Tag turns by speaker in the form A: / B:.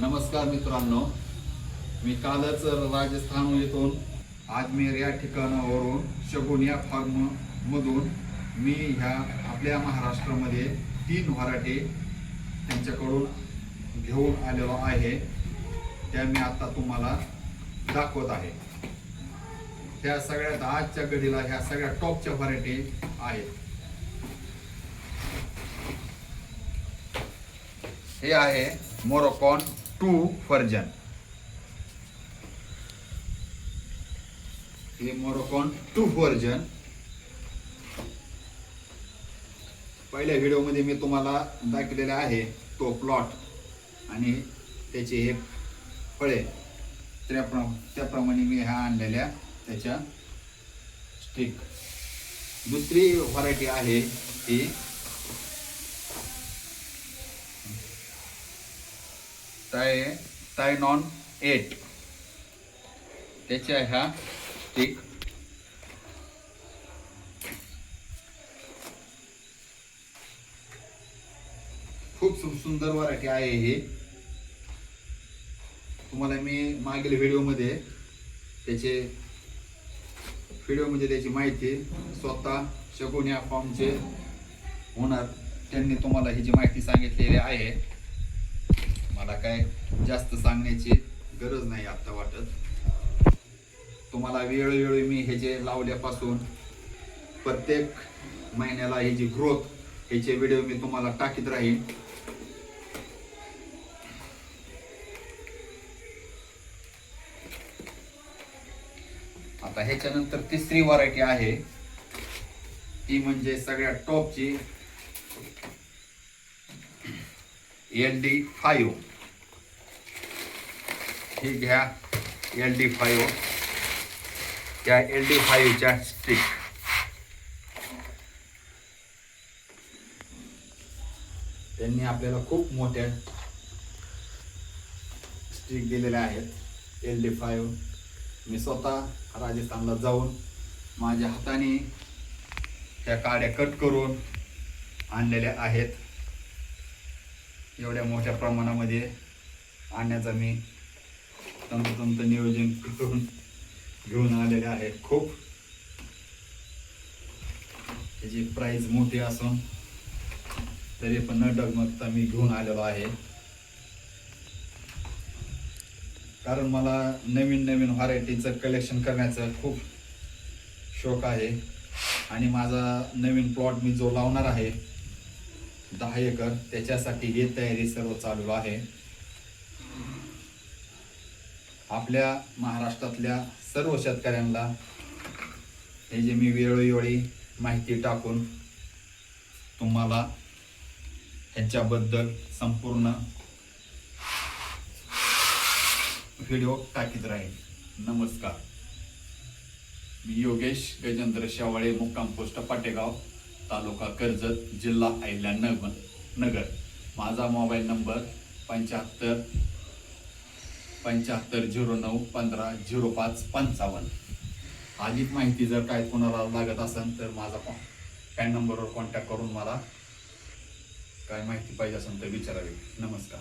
A: नमस्कार मित्रांनो. मी कालच राजस्थान येथून आजमेर या ठिकाणावरून शगुन या फार्म मधून मी ह्या आपल्या महाराष्ट्रामध्ये तीन व्हरायटी त्यांच्याकडून घेऊन आलेलो आहे. त्या मी आता तुम्हाला दाखवत आहे. त्या सगळ्यात आजच्या घडीला ह्या सगळ्या टॉपच्या व्हरायटी आहेत. हे आहे मोरोकॉन टू व्हर्जन हे मोरोकॉन टू व्हर्जन पहिल्या व्हिडिओमध्ये मी तुम्हाला दाखवलेला आहे तो प्लॉट आणि त्याचे हे फळे. त्याप्र त्याप्रमाणे मी ह्या आणलेल्या त्याच्या स्टिक. दुसरी व्हरायटी आहे ती टाय नॉन एट. त्याच्या ह्या स्टिक खूप सुंदर व्हरायटी आहे ही. तुम्हाला मी मागील व्हिडिओमध्ये त्याचे व्हिडिओमध्ये त्याची माहिती स्वतः शगुन या फॉर्मचे होणार त्यांनी तुम्हाला ही जी माहिती सांगितलेली आहे मला काय जास्त सांगण्याची गरज नाही आता वाटत. तुम्हाला वेळोवेळी मी हे जे लावल्यापासून प्रत्येक महिन्याला हे जी ग्रोथ ह्याचे व्हिडिओ मी तुम्हाला टाकीत राहीन. आता ह्याच्यानंतर तिसरी व्हरायटी आहे. ती म्हणजे सगळ्या टॉपची एल डी फाईव्ह ही घ्या एल डी फाईव्ह त्या एल डी फाईव्हच्या स्टिक त्यांनी आपल्याला खूप मोठ्या स्टिक दिलेल्या आहेत. एल डी फाईव्ह मी स्वतः राजस्थानला जाऊन माझ्या हाताने त्या काड्या कट करून आणलेल्या आहेत. एवढ्या मोठ्या प्रमाणामध्ये आणण्याचा मी तंतोतंत नियोजन करून घेऊन आलेले आहे. खूप. त्याची प्राईज मोठी असून तरी पण न डगमगता मी घेऊन आलेलो आहे. कारण मला नवीन नवीन व्हरायटीचं कलेक्शन करण्याचं खूप शौक आहे. आणि माझा नवीन प्लॉट मी जो लावणार आहे दहा एकर. त्याच्यासाठी ही तयारी सर्व चालू आहे. आपल्या महाराष्ट्रातल्या सर्व शेतकऱ्यांना हे जे मी वेळोवेळी माहिती टाकून तुम्हाला ह्याच्याबद्दल संपूर्ण व्हिडिओ टाकीत राहील नमस्कार. मी योगेश गजेंद्र शेवाळे मुक्काम पोस्ट पाटेगाव. तालुका कर्जत जिल्हा अहिल्यानगर नगर. माझा मोबाईल नंबर पंच्याहत्तर पंच्याहत्तर झिरो नऊ पंधरा झिरो पाच पंचावन्न. अधिक माहिती जर काय कोणाला लागत असेल तर माझा कॉ पॅन नंबरवर कॉन्टॅक्ट करून मला काय माहिती पाहिजे असेल तर विचारावी. नमस्कार.